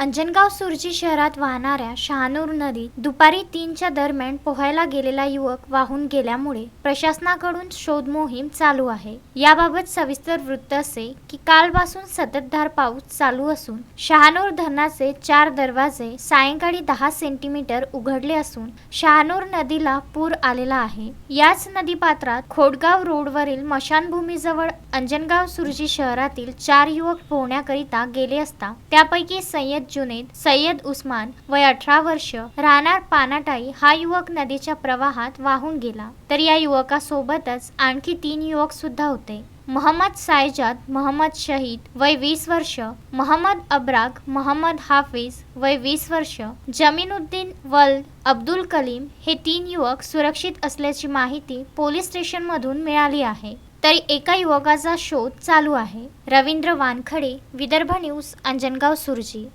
अंजनगाव सुरजी शहरात वाहणाऱ्या शहानूर नदीत दुपारी तीनच्या दरम्यान पोहायला गेलेला युवक वाहून गेल्यामुळे प्रशासनाकडून शोध मोहीम चालू आहे. याबाबत सविस्तर वृत्त असे की कालपासून सततधार पाऊस चालू असून शहानूर धरणाचे चार दरवाजे सायंकाळी दहा सेंटीमीटर उघडले असून शहानूर नदीला पूर आलेला आहे. याच नदीपात्रात खोडगाव रोडवरील मशानभूमीजवळ अंजनगाव सुरजी शहरातील चार युवक पोहण्याकरिता गेले असता त्यापैकी सय्यद जुनेद सय्यद उस्मान वय अठरा वर्ष राहणार पानाटाई हा युवक नदीच्या प्रवाहात वाहून गेला. तर या युवकासोबतच आणखी तीन युवक सुद्धा होते. मोहम्मद सायजाद मोहम्मद शहीद वय वीस वर्ष मोहम्मद अब्राग मोहम्मद हाफिज वय वीस वर्ष जमीनुद्दीन वल्द अब्दुल कलीम हे तीन युवक सुरक्षित असल्याची माहिती पोलीस स्टेशनमधून मिळाली आहे. तरी एका युवकाचा शोध चालू आहे. रवींद्र वानखडे विदर्भ न्यूज अंजनगाव सुरजी.